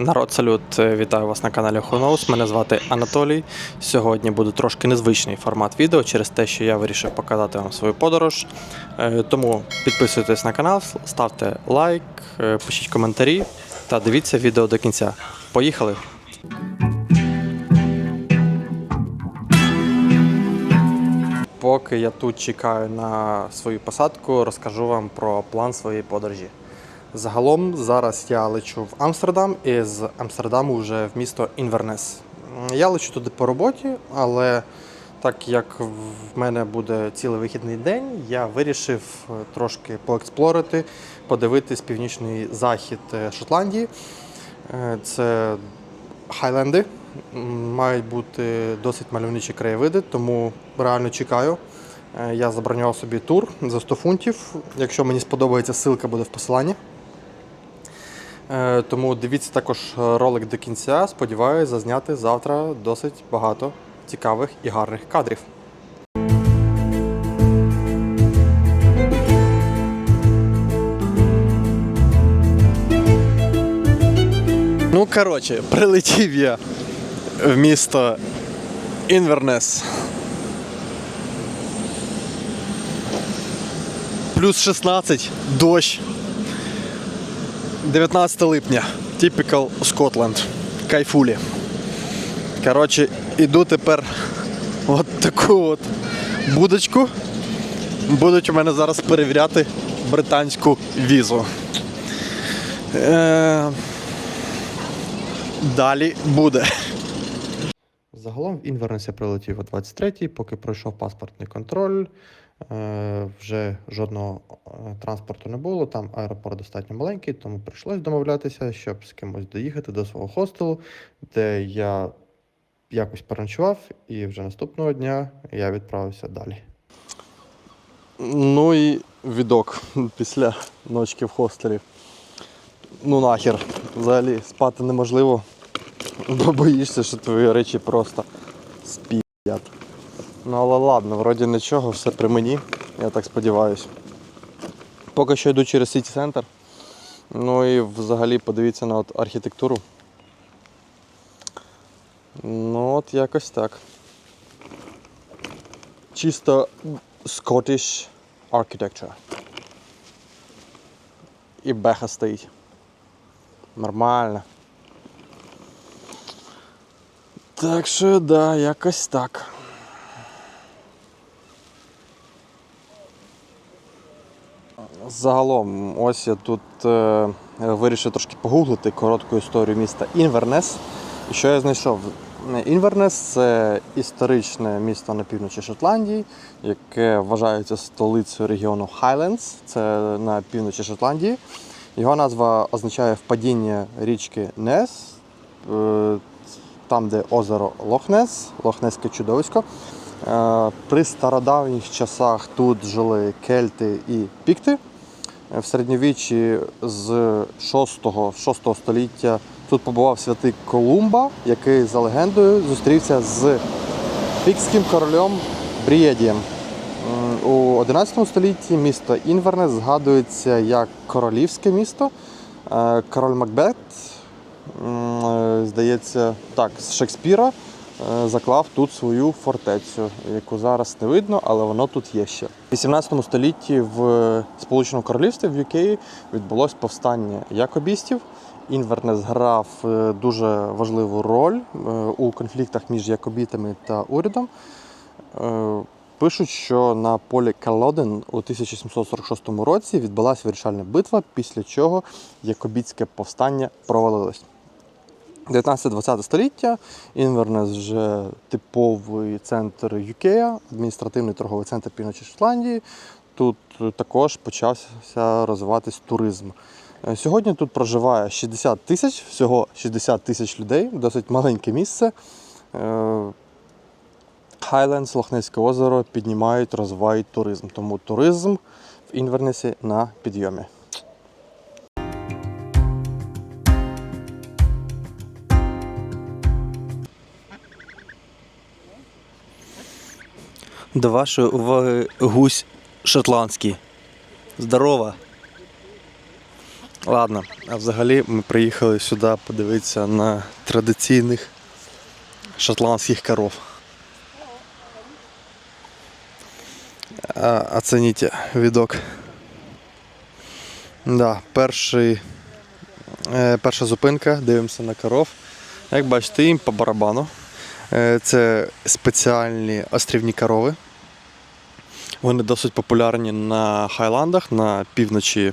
Народ, салют, Е, вітаю вас на каналі Хуноус. Мене звати Анатолій. Сьогодні буде трошки незвичний формат відео через те, що я вирішив показати вам свою подорож. Е, Тому підписуйтесь на канал, ставте лайк, е, пишіть коментарі та дивіться відео до кінця. Поїхали! Поки я тут чекаю на свою посадку, розкажу вам про план своєї подорожі. Загалом зараз я лечу в Амстердам і з Амстердаму вже в місто Інвернес. Я лечу туди по роботі, але так як в мене буде цілий вихідний день, я вирішив е, трошки поексплорити, подивитись північний захід е, Шотландії. Е, Це Хайленди. Мають бути досить мальовничі краєвиди, тому реально чекаю. Я забронював собі тур за 100 фунтів. Якщо мені сподобається, ссылка буде в посиланні. Е, Тому дивіться також е, ролик до кінця. Сподіваюся, зазняти завтра досить багато цікавих і гарних кадрів. Ну, коротше, прилетів я в місто Інвернес. Плюс 16, дощ. 19 липня. Typical Scotland. Кайфулі. Коротше, іду тепер от таку от будочку. Будуть у мене зараз перевіряти британську візу. Е... Далі буде. Загалом в Інвернесі прилетів о 23-й, поки пройшов паспортний контроль. Е, вже жодного е, транспорту не було. Там аеропорт достатньо маленький, тому прийшлось домовлятися, щоб з кимось доїхати до свого хостелу, де я якось переночував, і вже наступного дня я відправився далі. Ну і відок після ночки в хостелі. Ну нахер. Взагалі спати неможливо, бо боїшся, що твої речі просто сп'ять. Ну але ладно, вроді нічого, все при мені, я так сподіваюся. Поки що йду через Сіті Центр. Ну і взагалі подивіться на от архітектуру. Ну от якось так. Чисто Scottish architecture. І беха стоїть. Нормально. Так що да, якось так. Загалом, ось я тут е, вирішив трошки погуглити коротку історію міста Інвернес. І що я знайшов? Інвернес це історичне місто на півночі Шотландії, яке вважається столицею регіону Хайлендс, це на півночі Шотландії. Його назва означає впадіння річки Нес, е, там, де озеро Лохнес, Лохнеське чудовисько. Е, При стародавніх часах тут жили кельти і пікти. В середньовіччі з 6, 6 століття тут побував святий Колумба, який за легендою зустрівся з пікським королем Брієдієм. У 11 столітті місто Інвернес згадується як королівське місто. Е, Король Макбет, е, здається, так, з Шекспіра заклав тут свою фортецю, яку зараз не видно, але воно тут є ще. У 18 столітті в Сполученому Королівстві в UK відбулось повстання якобістів. Інвернес грав е, дуже важливу роль е, у конфліктах між якобітами та урядом. Е, Пишуть, що на полі Калоден у 1746 році відбулася вирішальна битва, після чого якобітське повстання провалилось. 19-20 століття Інвернес вже типовий центр UK, адміністративний торговий центр півночі Шотландії. Тут також почався розвиватись туризм. Е, Сьогодні тут проживає 60 тисяч, всього 60 тисяч людей, досить маленьке місце. Хайлендс, Лохнеське озеро піднімають, розвивають туризм. Тому туризм в Інвернесі на підйомі. До вашої уваги гусь шотландський. Здорово. Ладно, а взагалі ми приїхали сюди подивитися на традиційних шотландських коров. Оцініть відок. Да, перший, е, перша зупинка, дивимося на коров. Як бачите, їм по барабану. Е, це спеціальні острівні корови. Вони досить популярні на Хайландах, на півночі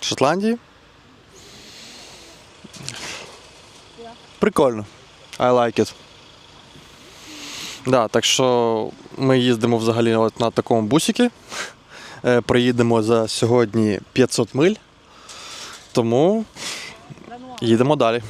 Шотландії. Прикольно. I like it. Да, так що ми їздимо взагалі от на такому бусіки. Е, Проїдемо за сьогодні 500 миль. Тому їдемо далі.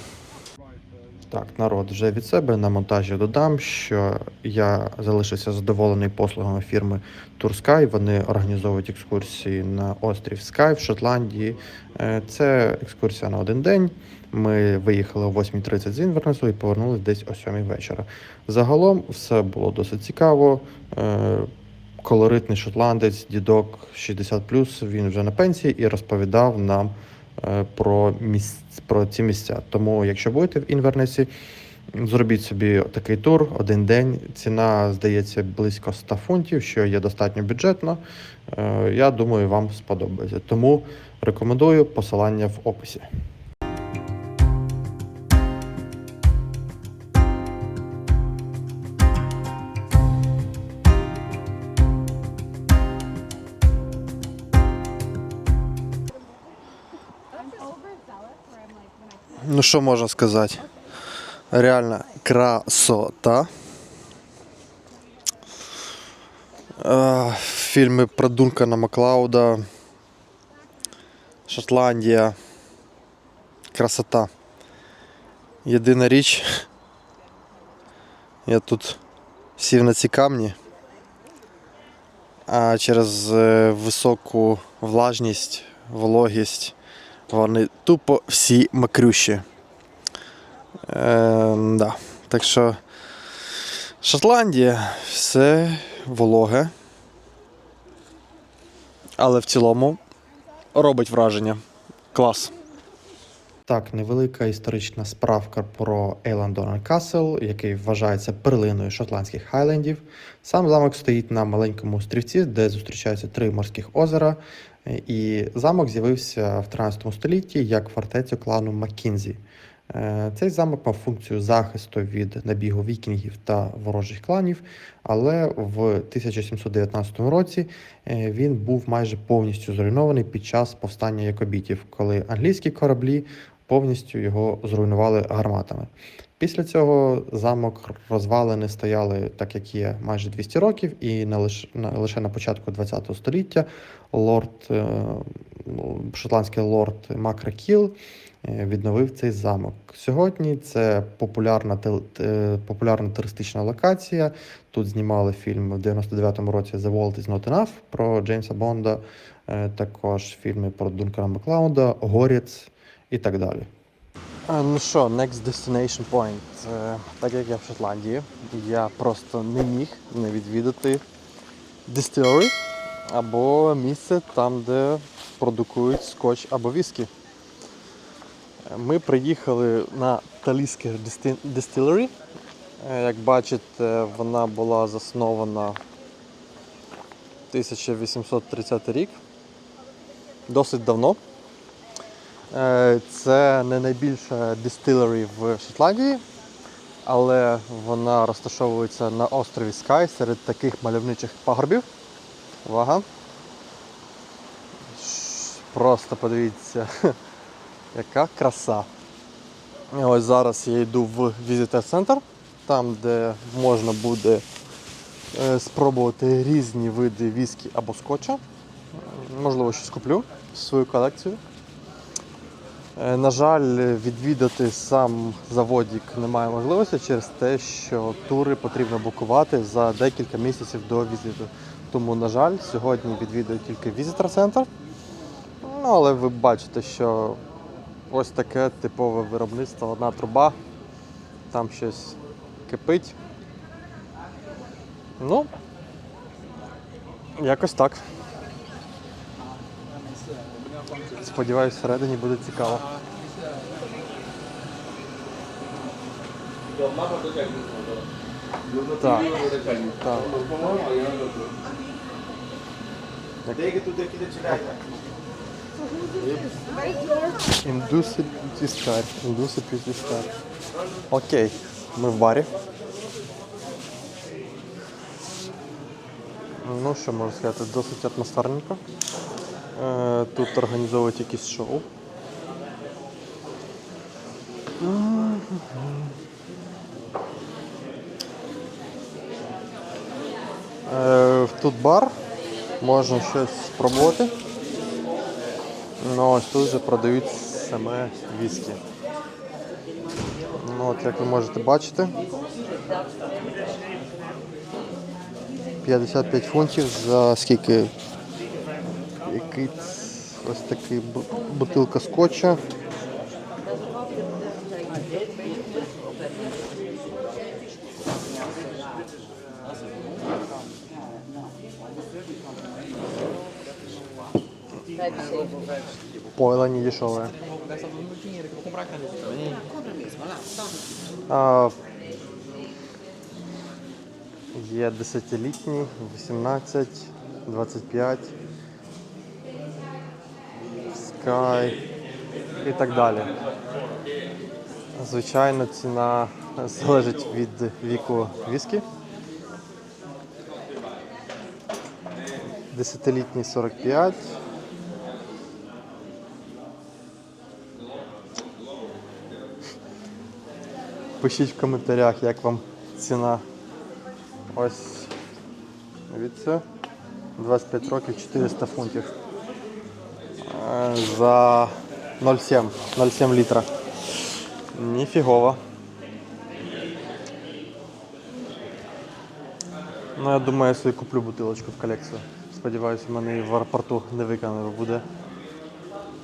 Так, народ, вже від себе на монтажі додам, що я залишився задоволений послугами фірми Турскай. Вони організовують екскурсії на острів Скай в Шотландії. Е, Це екскурсія на один день. Ми виїхали о 8.30 з Інвернесу і повернулись десь о 7 вечора. Загалом все було досить цікаво. Е, Колоритний шотландець, дідок 60+, він вже на пенсії і розповідав нам про, місць, про ці місця. Тому, якщо будете в Інвернесі, зробіть собі такий тур один день. Ціна здається близько 100 фунтів, що є достатньо бюджетно. Е, Я думаю, вам сподобається. Тому рекомендую посилання в описі. Ну що можна сказати? Реально красота. Е, Фільми про Дункана Маклауда. Шотландія. Красота. Єдина річ. Я тут сів на ці камні. А через е, високу влажність, вологість вони тупо всі макрющі. Е, да. Так що Шотландія все вологе. Але в цілому робить враження. Клас. Так, невелика історична справка про Ейландон Касл, який вважається перлиною шотландських хайлендів. Сам замок стоїть на маленькому острівці, де зустрічаються три морських озера. І замок з'явився в 13 столітті як фортеця клану Маккінзі. Е, Цей замок мав функцію захисту від набігу вікінгів та ворожих кланів, але в 1719 році е, він був майже повністю зруйнований під час повстання якобітів, коли англійські кораблі повністю його зруйнували гарматами. Після цього замок розвалини стояли так, як є, майже 200 років, і не лише, на, лише на початку ХХ століття лорд, е, ну, шотландський лорд Макракіл відновив цей замок. Сьогодні це популярна, е, популярна туристична локація. Тут знімали фільм в 99-му році The World is Not Enough про Джеймса Бонда, е, також фільми про Дункана Маклауда, Горець і так далі. Ну що, next destination point. Е, Так як я в Шотландії, я просто не міг не відвідати distillery або місце там, де продукують скотч або віскі. Ми приїхали на Таліське Distillery. Е, Як бачите, вона була заснована 1830 рік. Досить давно. Е, Це не найбільша дистилері в Шотландії, але вона розташовується на острові Скай серед таких мальовничих пагорбів. Увага. Просто подивіться, яка краса. Ось зараз я йду в візитер центр, там, де можна буде е, спробувати різні види віскі або скотча. Можливо, щось куплю в свою колекцію. Е, На жаль, відвідати сам заводік немає можливості через те, що тури потрібно букувати за декілька місяців до візиту. Тому, на жаль, сьогодні відвідую тільки візитор центр. Ну, але ви бачите, що ось таке типове виробництво, одна труба, там щось кипить. Ну, якось так. Сподіваюсь, всередині буде цікаво. Так. так. Індуси піскар. Індуси піскар. Окей, ми в барі. Ну, що можу сказати, досить атмосферненько. Е, Тут організовують якісь шоу. Е, Тут бар, можна щось спробувати. Ну, ось тут вже продають саме віскі. Ну, от як ви можете бачити. 55 фунтів за скільки? Який ось такий бу- бутилка скотча. Пойло не дешевое. А, Є 10-літні, 18, 25, Sky і так далі. Звичайно, ціна залежить від віку віскі. 10-літній 45. Пишіть в коментарях, як вам ціна. Ось дивіться. 25 років 400 фунтів. Е, За 0,7 0,7 літра. Ніфігово. Ну, я думаю, я собі куплю бутилочку в колекцію. Сподіваюся, в мене і в аеропорту не виконано буде.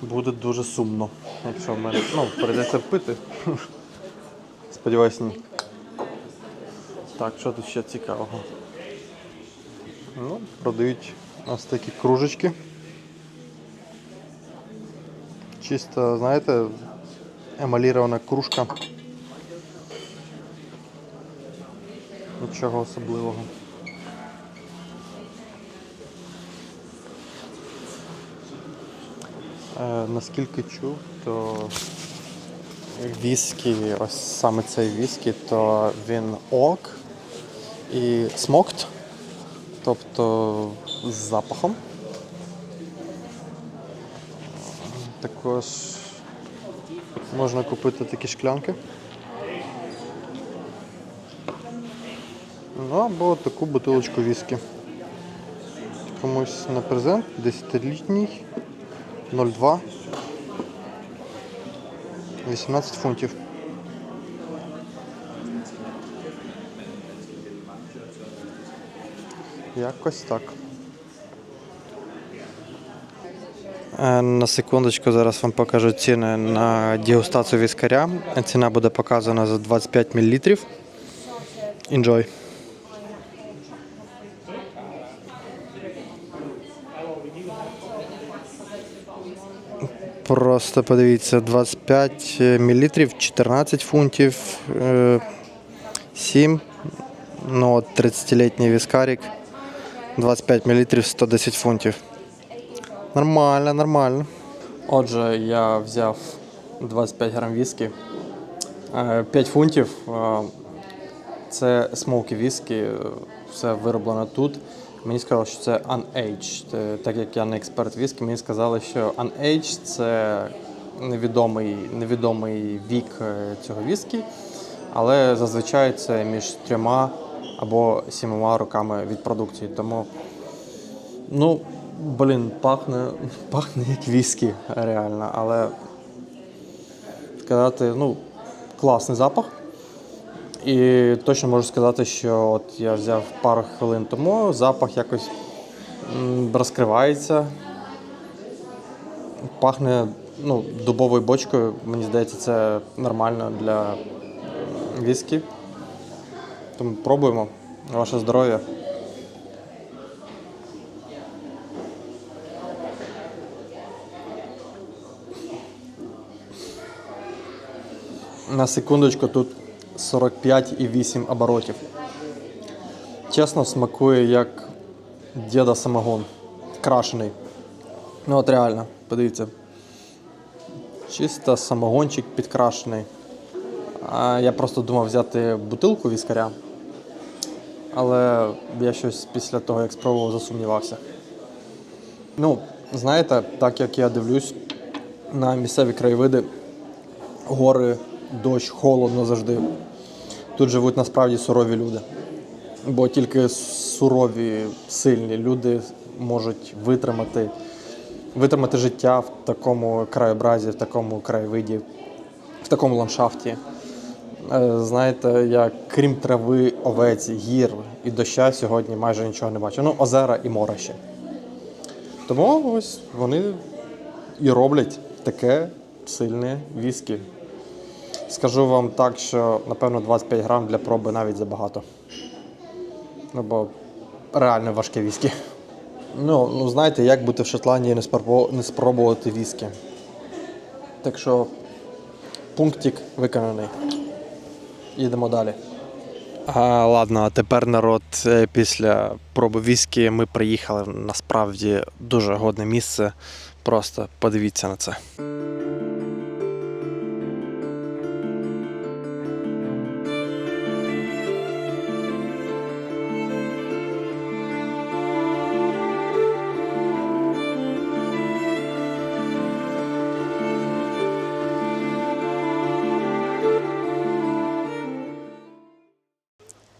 Буде дуже сумно, якщо в мене ну, прийдеться пити. Сподіваюсь, ні. Так, що тут ще цікавого? Ну, продають ось такі кружечки. Чисто, знаєте, емалірована кружка. Нічого особливого. Е, наскільки чув, то віскі, ось саме цей віскі, то він ок і смокт, тобто з запахом. Також можна купити такі шклянки. Ну або таку бутилочку віскі. Комусь на презент 10-літній 0,2 18 фунтів. Якось так. Е, На секундочку зараз вам покажу ціни на дегустацію віскаря. Ціна буде показана за 25 мл. Enjoy. Просто подивіться, 25 мл, 14 фунтів, е, 7, ну от 30-літній віскарик, 25 мл, 110 фунтів. Нормально, нормально. Отже, я взяв 25 грам віскі, е, 5 фунтів. е, Це смокі віскі, е, все вироблено тут. Мені сказали, що це unaged. Е, Так як я не експерт віскі, мені сказали, що unaged – це невідомий, невідомий вік е, цього віскі, але зазвичай це між трьома або сімома роками від продукції. Тому, ну, блін, пахне, пахне як віскі, реально. Але сказати, ну, класний запах. І точно можу сказати, що от я взяв пару хвилин тому, запах якось розкривається, пахне ну, дубовою бочкою, мені здається, це нормально для віскі. Тому пробуємо. Ваше здоров'я. На секундочку тут. 45,8 оборотів. Чесно, смакує як діда самогон. Крашений. Ну от реально, подивіться. Чисто самогончик підкрашений. А я просто думав взяти бутилку віскаря. Але я щось після того, як спробував, засумнівався. Ну, знаєте, так як я дивлюсь на місцеві краєвиди, гори, дощ, холодно завжди. Тут живуть насправді сурові люди. Бо тільки сурові, сильні люди можуть витримати, витримати життя в такому краєобразі, в такому краєвиді, в такому ландшафті. Е, Знаєте, я крім трави, овець, гір і доща сьогодні майже нічого не бачу. Ну, озера і море ще. Тому ось вони і роблять таке сильне віскі. Скажу вам так, що напевно 25 грам для проби навіть забагато. Ну, бо реально важке віскі. Ну, ну знаєте, як бути в Шотландії і не, спробу- не спробувати віскі. Так що пунктик виконаний. Їдемо далі. А, ладно, а тепер народ е, після проби віскі ми приїхали насправді дуже годне місце. Просто подивіться на це.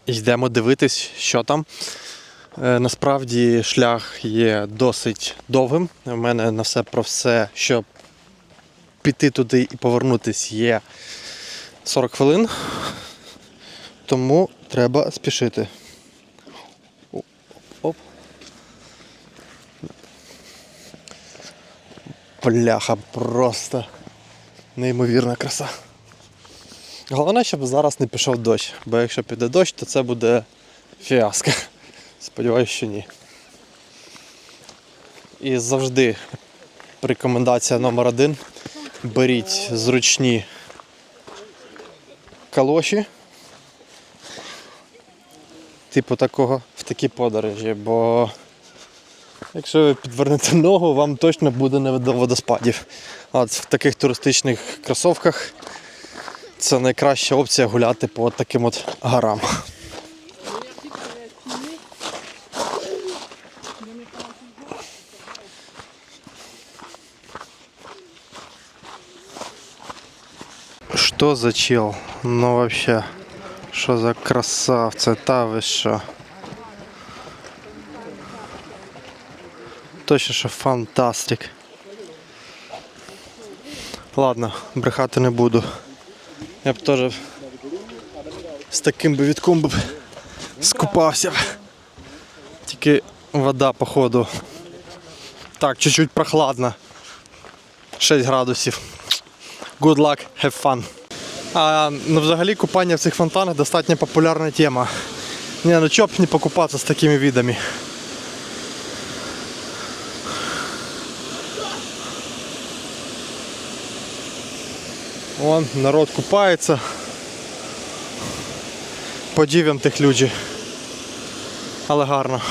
Йдемо дивитись, що там. Е, Насправді шлях є досить довгим. У мене на все про все, щоб піти туди і повернутись, є 40 хвилин. Тому треба спішити. Оп. Бляха, просто неймовірна краса. Головне, щоб зараз не пішов дощ, бо якщо піде дощ, то це буде фіаско. Сподіваюсь, що ні. І завжди рекомендація номер один. Беріть зручні калоші. Типу такого в такі подорожі, бо якщо ви підвернете ногу, вам точно буде не до водоспадів. От в таких туристичних кросовках це найкраща опція гуляти по таким от горам. Что за чел? Ну вообще, що за красавце, та ви що? Точно, що фантастик. Ладно, брехати не буду. Я б теж з таким би відком б скупався. Тільки вода, походу. Так, чуть-чуть прохладно. 6 градусів. Good luck, have fun. А, ну, взагалі купання в цих фонтанах достатньо популярна тема. Не, ну чоб не покупатися з такими видами. Вон народ купається. Подивим тих людей. Але гарно.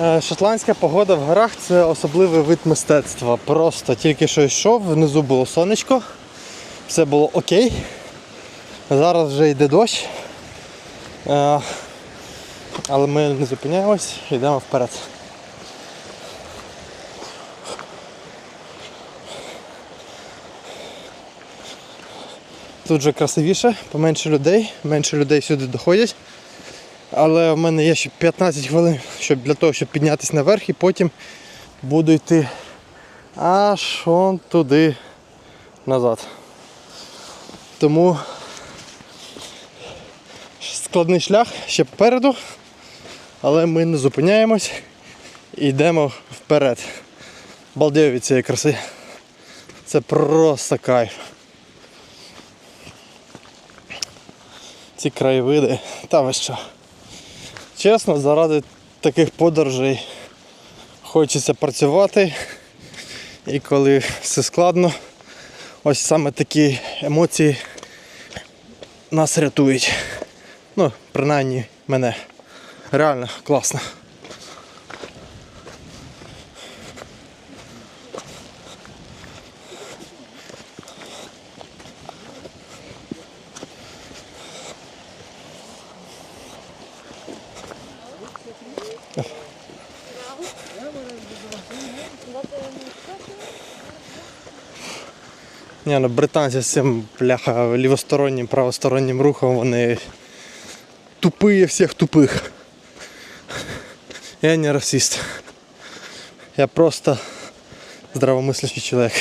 Е, Шотландська погода в горах це особливий вид мистецтва. Просто тільки що йшов, внизу було сонечко, все було окей. Зараз вже йде дощ. Е, Але ми не зупиняємось, йдемо вперед. Тут вже красивіше, поменше людей, менше людей сюди доходять. Але в мене є ще 15 хвилин щоб для того, щоб піднятися наверх і потім буду йти аж он туди назад. Тому складний шлях ще попереду, але ми не зупиняємось і йдемо вперед. Балдею від цієї краси. Це просто кайф. Ці краєвиди, та ви що. Чесно, заради таких подорожей хочеться працювати. І коли все складно, ось саме такі емоції нас рятують. Ну, принаймні мене. Реально класно. Ні, ну британці з цим бляха лівостороннім, правостороннім рухом вони тупые всіх тупих. Я не расист. Я просто здравомислящий чоловік.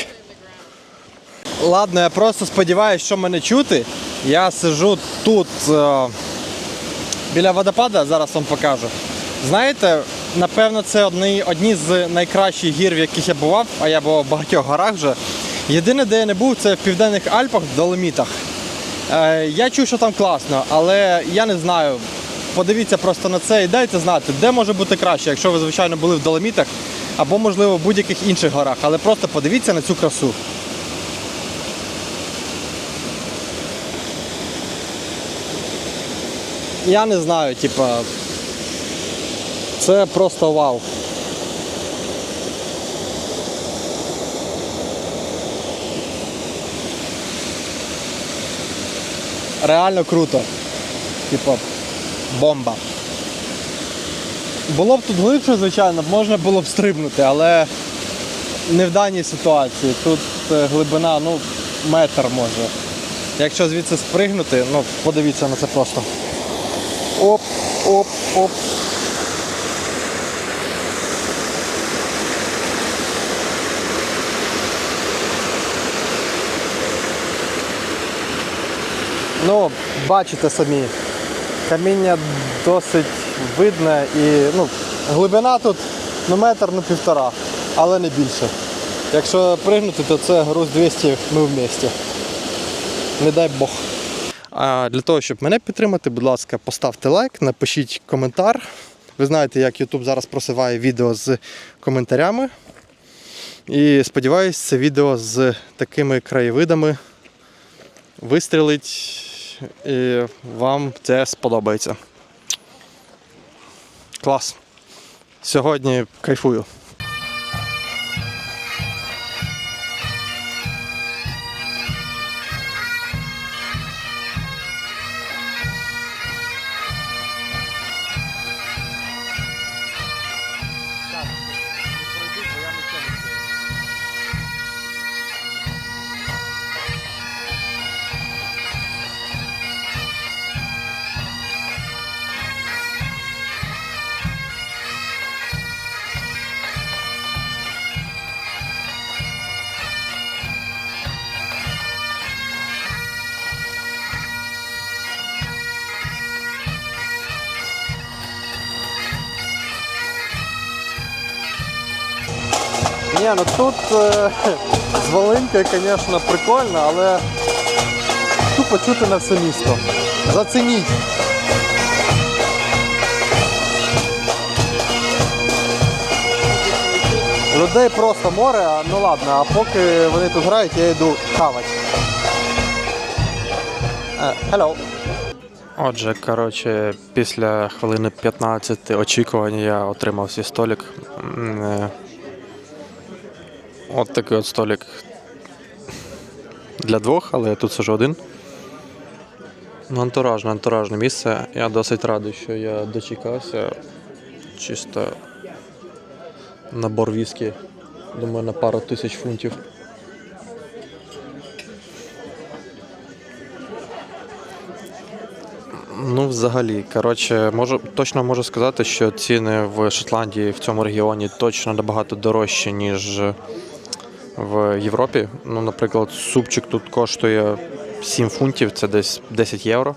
Ладно, я просто сподіваюся, що мене чути. Я сижу тут е, біля водопада, зараз вам покажу. Знаєте, напевно, це одні, одні з найкращих гір, в яких я бував, а я бував в багатьох горах вже. Єдине, де я не був, це в Південних Альпах, в Доломітах. Е, я чув, що там класно, але я не знаю. Подивіться просто на це і дайте знати, де може бути краще, якщо ви, звичайно, були в Доломітах або, можливо, в будь-яких інших горах. Але просто подивіться на цю красу. Я не знаю, типа. Це просто вау. Реально круто. Типа бомба. Було б тут глибше, звичайно, можна було б стрибнути, але не в даній ситуації. Тут е, глибина, ну, метр може. Якщо звідси спригнути, ну подивіться на це просто. Оп, оп, оп. Ну, бачите самі, каміння досить видне і ну, глибина тут ну, метр, ну півтора, але не більше. Якщо пригнути, то це груз 200 ми в місті. Не дай Бог. А для того, щоб мене підтримати, будь ласка, поставте лайк, напишіть коментар. Ви знаєте, як YouTube зараз просиває відео з коментарями. І сподіваюсь, це відео з такими краєвидами вистрілить і вам це сподобається. Клас. Сьогодні кайфую. Ні, ну тут е, з Волинкою, звісно, прикольно, але тупо чути на все місто. Зацініть. Людей просто море, ну ладно, а поки вони тут грають, я йду хавати. Е, Hello. Отже, коротше, після хвилини 15 очікування я отримав свій столик. От такий от столик для двох, але тут сижу один. Ну, антуражне, антуражне місце. Я досить радий, що я дочекався. Чисто набор віскі, думаю, на пару тисяч фунтів. Ну, взагалі, коротше, можу точно можу сказати, що ціни в Шотландії в цьому регіоні точно набагато дорожчі, ніж в Європі. Ну, наприклад, супчик тут коштує 7 фунтів, це десь 10 євро.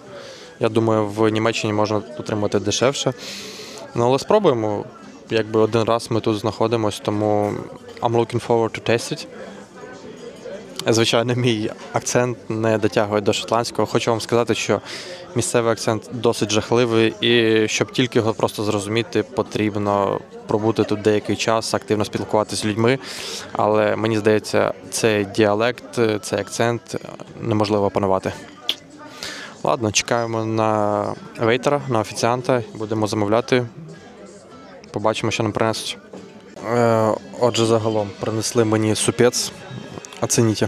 Я думаю, в Німеччині можна отримати дешевше. Ну, але спробуємо. Якби один раз ми тут знаходимося, тому I'm looking forward to test it. Звичайно, мій акцент не дотягує до шотландського. Хочу вам сказати, що місцевий акцент досить жахливий, і щоб тільки його просто зрозуміти, потрібно пробути тут деякий час, активно спілкуватися з людьми. Але мені здається, цей діалект, цей акцент неможливо опанувати. Ладно, чекаємо на вейтера, на офіціанта, будемо замовляти. Побачимо, що нам принесуть. Е, отже, загалом принесли мені супець. Оцініть.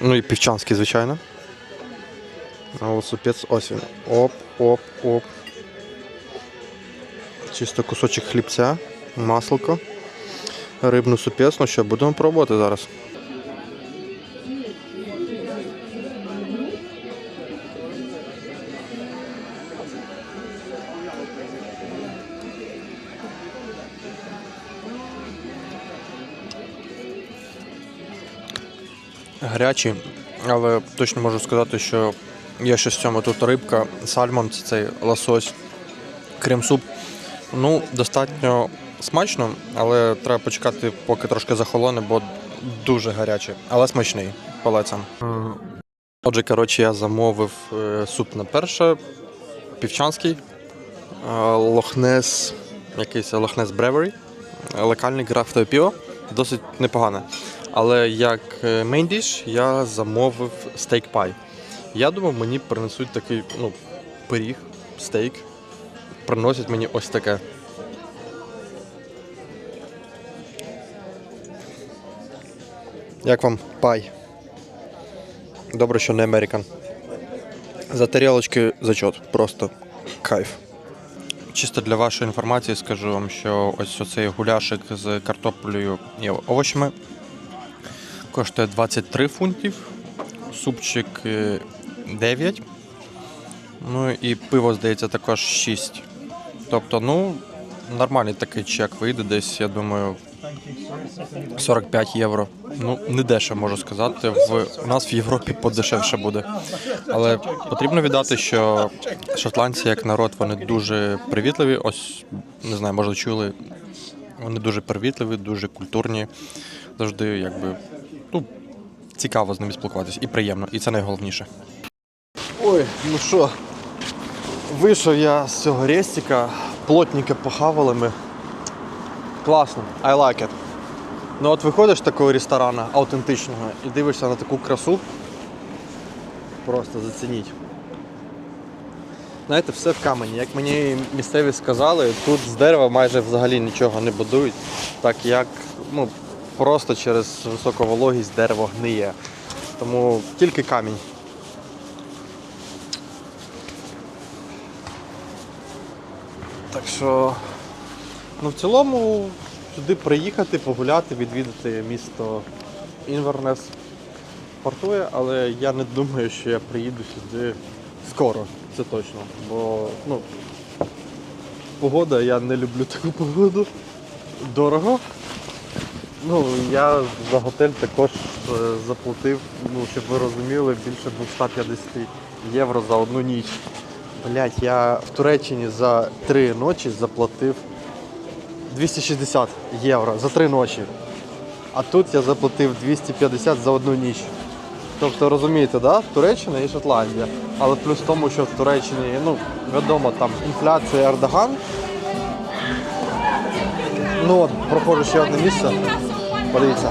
Ну і півчанський, звичайно. А супець ось він. Оп, оп, оп. Чисто кусочок хлібця, маслко. Рибну супець. Ну що, будемо пробувати зараз. Гарячі, але точно можу сказати, що є щось в цьому. Тут рибка, сальмон, це цей лосось, крем-суп. Ну, достатньо смачно, але треба почекати, поки трошки захолоне, бо дуже гарячий, але смачний палецем. Отже, коротше, я замовив е, суп на перше, півчанський, е, лохнес, якийсь лохнес Бревері, локальний крафтове піво, досить непогане. Але як мейндіш я замовив стейк пай. Я думав, мені принесуть такий ну, пиріг, стейк. Приносять мені ось таке. Як вам пай? Добре, що не американ. За тарілочки зачот. Просто кайф. Чисто для вашої інформації скажу вам, що ось оцей гуляшик з картоплею і овочами коштує 23 фунтів, супчик е, 9. Ну і пиво, здається, також 6. Тобто, ну, нормальний такий чек вийде десь, я думаю, 45 євро. Ну, не дешево, можу сказати. В, у нас в Європі подешевше буде. Але потрібно віддати, що шотландці як народ, вони дуже привітливі. Ось, не знаю, може чули. Вони дуже привітливі, дуже культурні. Завжди, якби, ну, цікаво з ними спілкуватися і приємно, і це найголовніше. Ой, ну що, вийшов я з цього рестика, плотненько похавали ми. Класно, I like it. Ну от виходиш з такого ресторану аутентичного і дивишся на таку красу. Просто зацініть. Знаєте, все в камені. Як мені місцеві сказали, тут з дерева майже взагалі нічого не будують, так як ну, просто через високу вологість дерево гниє. Тому тільки камінь. Так що, ну в цілому сюди приїхати, погуляти, відвідати місто Інвернес вартує, але я не думаю, що я приїду сюди скоро, це точно. Бо ну, погода, я не люблю таку погоду. Дорого. Ну, я за готель також е, заплатив, ну, щоб ви розуміли, більше 250 євро за одну ніч. Блять, я в Туреччині за три ночі заплатив 260 євро за три ночі. А тут я заплатив 250 за одну ніч. Тобто розумієте, да? Туреччина і Шотландія. Але плюс в тому, що в Туреччині, ну, відомо, там інфляція Ердоган. Ну от, проходжу ще одне місце. Подивіться.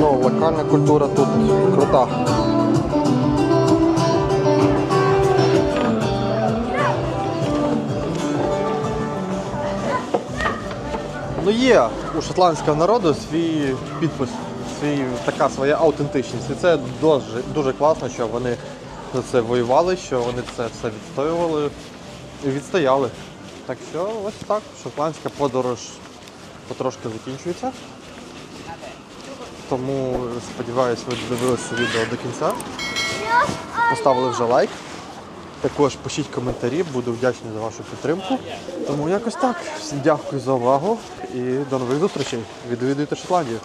Ну, локальна культура тут крута. Ну є у шотландського народу свій підпис, свій, така своя аутентичність. І це дуже, дуже класно, що вони за це воювали, що вони це все відстоювали відстояли. Так що ось так, шотландська подорож потрошки закінчується. Тому сподіваюся, ви додивилися відео до кінця. Поставили вже лайк. Також пишіть коментарі, буду вдячний за вашу підтримку. Тому якось так. Всім дякую за увагу і до нових зустрічей. Відвідуйте Шотландію.